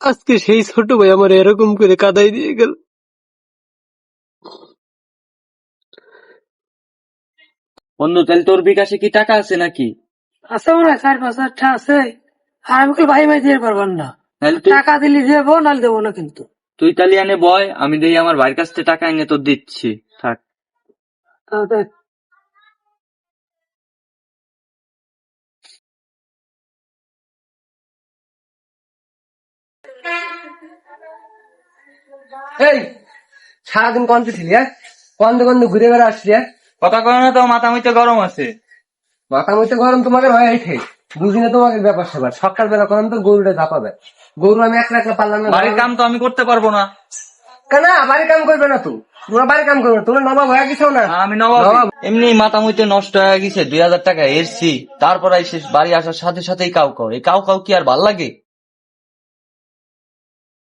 আজকে সেই ছোট ভাই আমার এরকম করে কাদাই দিয়ে গেল। বন্ধু তাহলে তোর বিকাশে কি টাকা আছে নাকি? আছে মনে হয় চার পাঁচ হাজার আছে। আর আমি কই ভাই ভাই দিয়ে পারবেন না। তাহলে তুই টাকা দিলে দেবো নাহলে দেবো না কিন্তু। তুই তাহলে এনে বয় আমি দেখি আমার ভাইয়ের কাছ থেকে টাকা এনে তোর দিচ্ছি। থাক। দেখ। এই সারাদিন কন্তে ছিলি হ্যাঁ? কন্দে কন্দে ঘুরে বেড়া হ্যাঁ? কথা কয় না তো মাথা মুইতে গরম আছে। মাথা মধ্যে গরম তোমাকে হয় বুঝি না তোমাকে ব্যাপার সকাল বেলা করেন তো গরুটা ঝাপাবে। গরু আমি একলা একলা পারলাম না। বাড়ির কাম তো আমি করতে পারব না। কেন? বাড়ি কাম করবে না তো তোমরা বাড়ি কাম করবে তোমরা নবাব হয়ে গেছো না? আমি নবাব। এমনি মাথা মুইতে নষ্ট হয়ে গেছে দুই হাজার টাকা এসছি। তারপর বাড়ি আসার সাথে সাথেই কাউ কাউ। এই কাউ কাউ কি আর ভালো লাগে?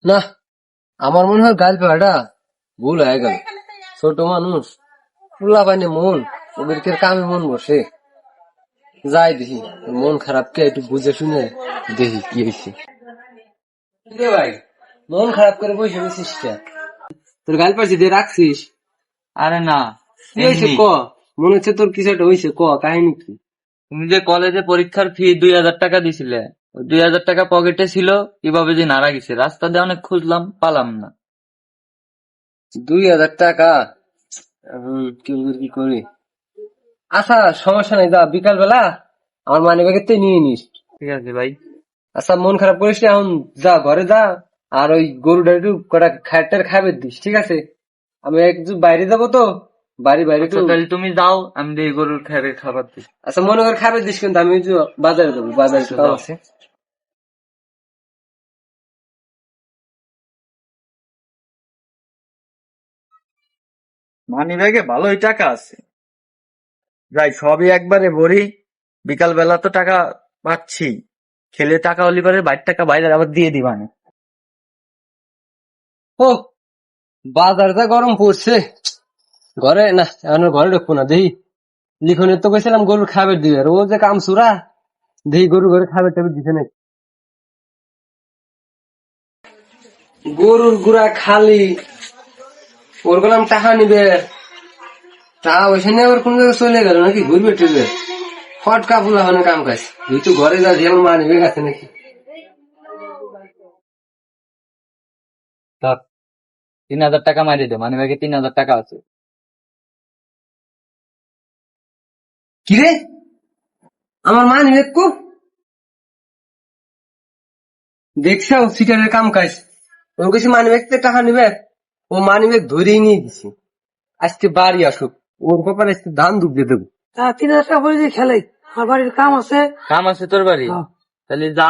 না আমার মনে হয় গাল পেয়াটা ভুল হয়ে গেল। ছোট মানুষ ফুলা পানি মন ওদেরকে কামে মন বসে। যাই দেখি মন খারাপ কে একটু বুঝে শুনে দেখি কি হয়েছে রে ভাই? মন খারাপ করে বসে তোর গাল দিয়ে রাখছিস? আরে না কি হয়েছে ক? মনে হচ্ছে তোর কিছু একটা হয়েছে ক? কাহিনী কি? তুমি যে কলেজে পরীক্ষার ফি দুই হাজার টাকা দিছিলে দুই হাজার টাকা পকেটে ছিল কীভাবে যে নাড়া গেছে। রাস্তা দিয়ে অনেক খুঁজলাম পালাম না। দুই হাজার টাকা? কি করি? আচ্ছা সমস্যা নাই যা বিকাল বেলা আমার মানি ব্যাগের থেকে নিয়ে নিস। ঠিক আছে ভাই। আচ্ছা মন খারাপ করিস না এখন যা ঘরে যা আর ওই গরুটা একটু কটা খাটের খাবে দিস ঠিক আছে? আমি একটু বাইরে যাব তো বাড়ি বাইরে একটু আচ্ছা, তাহলে তুমি যাও আমি গরুর খাবার দিই। আচ্ছা মনে করে খাবে দিস কিন্তু আমি বাজারে যাব বাজারে আছে মানি ব্যাগে ভালোই টাকা আছে। যাই সবই একবারে ভরি। বিকাল বেলা তো টাকা পাচ্ছি। খেলে টাকা অলিভারের বাইর টাকা বাইরে আবার দিয়ে দিবানে ও বাজার বাজারটা গরম পড়ছে। ঘরে না এখন ঘরে ঢুকবো না দেখি। লিখনের তো কইছিলাম গরুর খাবার দিবে। আর ও যে কাম সুরা দেখি গরু ঘরে খাবার টাবার দিছে নাকি? গরুর গুড়া খালি ওর বললাম টাকা নিবে। পয়সা নিয়ে ওর কোন জায়গায় চলে গেল নাকি? ঘুরবে টুরবে। ফটকা ফুলা মানে কাম কাজ। তুই তো ঘরে যা যেমন মা নিবে গেছে নাকি? তিন হাজার টাকা মারি দে। মানি ব্যাগে তিন হাজার টাকা আছে। কিরে আমার মা নিবে কো? দেখছ সিটারের কাম কাজ। ওর কাছে মানি ব্যাগতে টাকা নিবে? ও মানি ব্যাগ ধরেই নিয়ে দিছে আজকে বাড়ি আসুক ওর ব্যাপারে আজকে ধান ডুবলে দেবো। তিন হাজার টাকা বলে দিয়ে খেলাই আমার বাড়ির কাম আছে। কাম আছে তোর বাড়ি? হ্যাঁ। তাহলে যা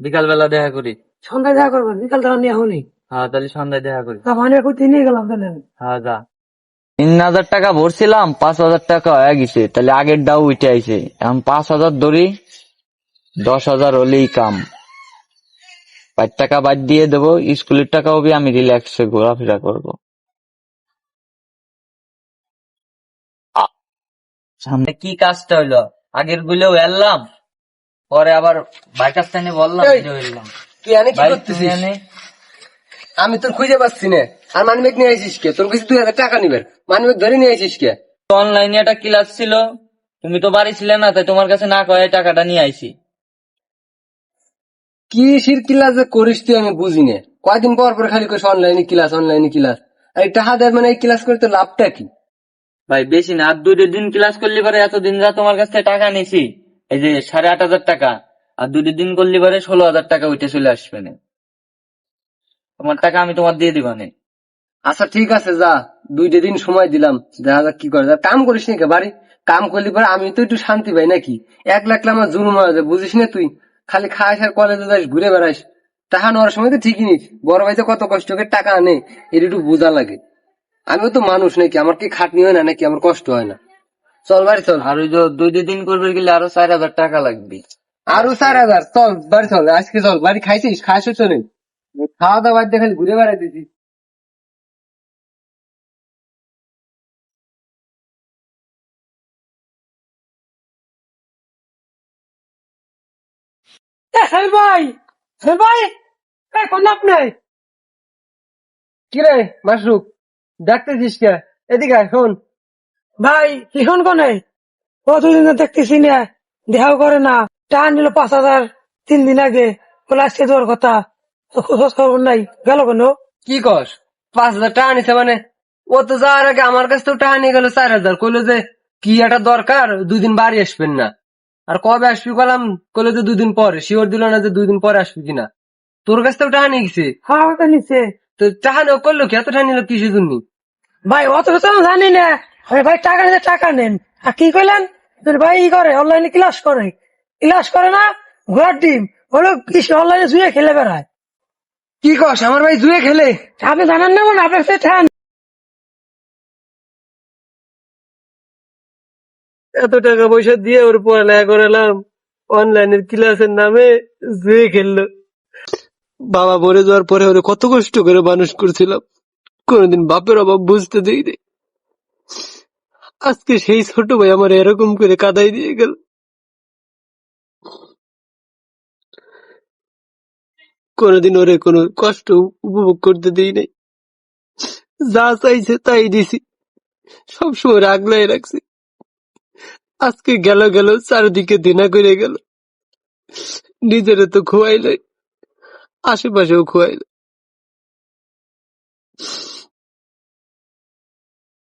বিকাল বেলা দেখা করি। সন্ধ্যায় দেখা করবেন বিকাল টাকা নিয়ে হনি হ্যাঁ তাহলে সন্ধ্যায় দেখা করি। তা মানে করতে নিয়ে গেলাম তাহলে হ্যাঁ যা। তিন হাজার টাকা ভরছিলাম পাঁচ হাজার টাকা হয়ে গেছে। তাহলে আগের ডাউ উঠে আইছে। এখন পাঁচ হাজার ধরি দশ হাজার হলেই কাম। পাঁচ টাকা বাদ দিয়ে দেবো স্কুলের টাকাও বি আমি রিল্যাক্সে ঘোরাফেরা করব। সামনে কি কাজটা হইল? আগের গুলোও এলাম পরে আবার বাইকার স্থানে বললাম এই, যে এলাম। তুই এনে কি করতেছিস? এনে আমি তোর খুঁজে পাচ্ছি না। আর মানি নিয়ে আসিস কে? তোর কাছে দুই হাজার টাকা নিবে। মানি ব্যাগ ধরে নিয়ে আসিস কে? অনলাইনে একটা ক্লাস ছিল তুমি তো বাড়ি ছিলে না তাই তোমার কাছে না কয়ে টাকাটা নিয়ে আইছি। কি শির ক্লাস যে করিস তুই আমি বুঝি না কয়দিন পর পর খালি করিস অনলাইনে ক্লাস অনলাইনে ক্লাস। এই টাকা দেয় মানে এই ক্লাস করতে লাভটা কি? ভাই বেশি না আর দুই দিন ক্লাস করলে পরে এতদিন যা তোমার কাছ থেকে টাকা নিছি এই যে সাড়ে আট হাজার টাকা আর দুই দিন করলে পরে ষোলো হাজার টাকা উঠে চলে আসবে না। তোমার টাকা আমি তোমার দিয়ে দিব দিবানে আচ্ছা ঠিক আছে যা। দুইটা দিন সময় দিলাম দেখা যাক কি করে যা কাম করিস নাকি বাড়ি? কাম করলি পরে আমি তো একটু শান্তি পাই নাকি? এক লাখ আমার জুলুম হয়ে যায় বুঝিস না তুই? খালি খাস আর কলেজে যাস ঘুরে বেড়াস টাকা নেওয়ার সময় তো ঠিকই নিস। বড় ভাই কত কষ্ট করে টাকা আনে এর একটু বোঝা লাগে। আমিও তো মানুষ নাকি আমার কি খাটনি হয় না নাকি আমার কষ্ট হয় না। চল বাড়ি চল। আর ওই যে দুই দিন করবে গেলে আরও চার হাজার টাকা লাগবে। আরও চার হাজার। চল বাড়ি চল আজকে চল বাড়ি খাইছিস? খাইছ চলে। খাওয়া দাওয়া বাদ দিয়ে খালি ঘুরে বেড়াইতেছিস। ভাই ভাই এই কোন আপনি? কি রে মাসরুক ডাকতেছিস কে? এদিকে শোন। ভাই লিখন কোনে? কতদিন দেখতেছি না দেখাও করে না। টাকা নিল পাঁচ হাজার তিন দিন আগে বলে আজকে দেওয়ার কথা। খোঁজ খবর নাই গেল কেন? কি কস? পাঁচ হাজার টাকা নিছে মানে? ও তো যাওয়ার আগে আমার কাছ থেকে টাকা নিয়ে গেল চার হাজার। কইলো যে কি একটা দরকার দুদিন বাড়ি আসবেন না। আর কবে আসবি কলাম কইলো যে দুদিন পরে শিওর দিল না যে দুই দিন পরে আসবি কিনা। তোর কাছ থেকে টাকা নিয়ে গেছে। হ্যাঁ নিচ্ছে তো টাকা নেও করল কি এত টাকা নিল কিসের জন্য? ভাই অত কথা জানি না। ভাই টাকা নিতে টাকা নেন। আর কি কইলেন? তোর ভাই ই করে অনলাইনে ক্লাস করে। ক্লাস করে না ঘোড়ার ডিম। হলো অনলাইনে জুয়ে খেলে বেড়ায়। কি কস আমার ভাই জুয়ে খেলে। আপনি জানান না মানে আপনার সে এত টাকা পয়সা দিয়ে ওর পড়ালেখা করালাম। অনলাইনের ক্লাসের নামে জুয়ে খেললো। বাবা মরে যাওয়ার পরে ওরে কত কষ্ট করে মানুষ করছিলাম। কোনোদিন বাপের অভাব বুঝতে দিই আজকে সেই ছোট ভাই আমার এরকম করে কাদাই দিয়ে গেল। কোনোদিন ওরে কোনো কষ্ট উপভোগ করতে দিই নাই যা চাইছে তাই দিছি। সবসময় রাগলাই রাখছি। আজকে গেল গেল চারিদিকে দিনা করে গেল। নিজেরে তো খুয়াইলে আশেপাশেও খোয়াইল।